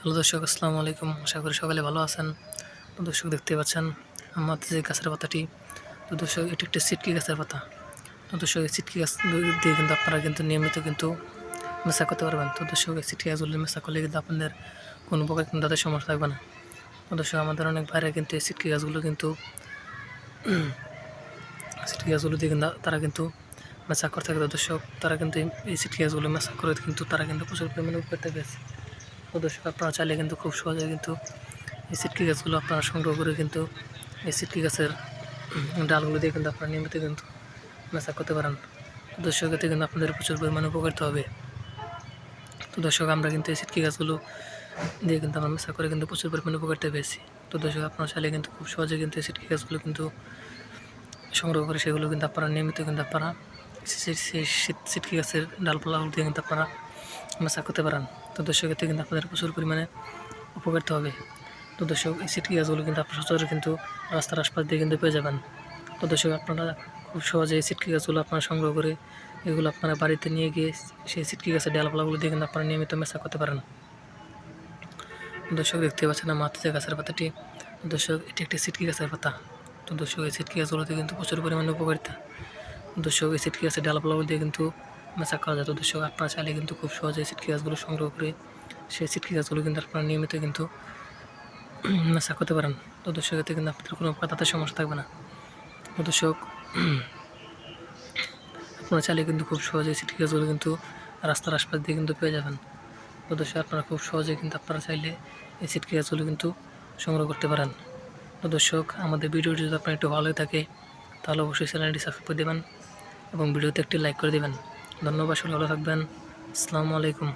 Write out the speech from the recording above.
Hello দর্শক, আসসালামু আলাইকুম। আশা করি সকালে ভালো আছেন। তো দর্শক দেখতে পাচ্ছেন আমাদের যে গাছের পাতাটি, তো দর্শক, এটি একটি সিটকি গাছের পাতা। তো দর্শক, এই সিটকি গাছ দিয়ে কিন্তু আপনারা কিন্তু নিয়মিত কিন্তু মেশা করতে পারবেন। তো দর্শক, এই সিটকি গাছগুলো মেশা করলে কিন্তু আপনাদের কোনো প্রকার কিন্তু তাদের সমস্যা থাকবে না। তো দর্শক, আমাদের অনেক বাইরে কিন্তু এই সিটকি গাছগুলো কিন্তু সিটকি গাছগুলো দিয়ে কিন্তু তারা কিন্তু মেশা করতে থাকে। দর্শক, তারা কিন্তু এই- সিটকি গাছগুলো মেশা করে কিন্তু তারা কিন্তু প্রচুর পরিমাণে উপকার পেয়েছে। তো দর্শক আপনারা চাইলে কিন্তু খুব সহজে কিন্তু এই সিটকি গাছগুলো আপনারা সংগ্রহ করে কিন্তু এই সিটকি গাছের ডালগুলো দিয়ে কিন্তু আপনারা নিয়মিত কিন্তু মেশা করতে পারেন দর্শক এতে কিন্তু আপনাদের প্রচুর পরিমাণে উপকারিত হবে তো দর্শক আমরা কিন্তু এই সিটকি গাছগুলো দিয়ে কিন্তু আমরা মেশা করে কিন্তু প্রচুর পরিমাণে উপকারিতা পেয়েছি তো দর্শক আপনারা চাইলে কিন্তু খুব সহজে কিন্তু এই সিটকি গাছগুলো কিন্তু সংগ্রহ করে সেগুলো কিন্তু আপনারা নিয়মিত কিন্তু আপনারা সিটকি গাছের ডালপালাগুলো দিয়ে কিন্তু আপনারা মেশা করতে পারেন। তো দর্শক এতে কিন্তু আপনাদের প্রচুর পরিমাণে উপকারিত হবে। তো দর্শক, এই সিটকি গাছগুলো কিন্তু আপনার সচরাচর কিন্তু রাস্তার আশপাশ দিয়ে কিন্তু পেয়ে যাবেন। তো দর্শক, আপনারা খুব সহজে এই সিটকি গাছগুলো আপনারা সংগ্রহ করে এগুলো আপনারা বাড়িতে নিয়ে গিয়ে সেই সিটকি গাছের ডালপালাগুলো দিয়ে কিন্তু আপনারা নিয়মিত মেশা করতে পারেন। দর্শক, দেখতে পাচ্ছেন হাতে যে গাছের পাতাটি। দর্শক, এটি একটি সিটকি গাছের পাতা। তো দর্শক, এই সিটকি গাছগুলোতে কিন্তু প্রচুর পরিমাণে উপকারিতা। দর্শক, এই সিটকি গাছের ডালপালাগুলো দিয়ে কিন্তু মেশা করা যায়, তো আপনারা চাইলে কিন্তু খুব সহজে সিটকি গাছগুলো সংগ্রহ করে সেই সিটকি গাছগুলো কিন্তু আপনারা নিয়মিত কিন্তু মেশা করতে পারেন। তো দর্শক এতে কিন্তু আপনাদের কোনো পাতাতে সমস্যা থাকবে না। তো দর্শক, আপনারা চাইলে কিন্তু খুব সহজে সিটকি গাছগুলো কিন্তু রাস্তার আশপাশ দিয়ে কিন্তু পেয়ে যাবেন। তো দর্শক, আপনারা খুব সহজে কিন্তু আপনারা চাইলে এই সিটকি গাছগুলো কিন্তু সংগ্রহ করতে পারেন। তো দর্শক, আমাদের ভিডিওটি যদি আপনার একটু ভালোই থাকে, তাহলে অবশ্যই চ্যানেলটি সাবস্ক্রাইব করে দেবেন এবং ভিডিওতে একটি লাইক করে দেবেন। ধন্যবাদ সবাই থাকবেন। আসসালামু আলাইকুম।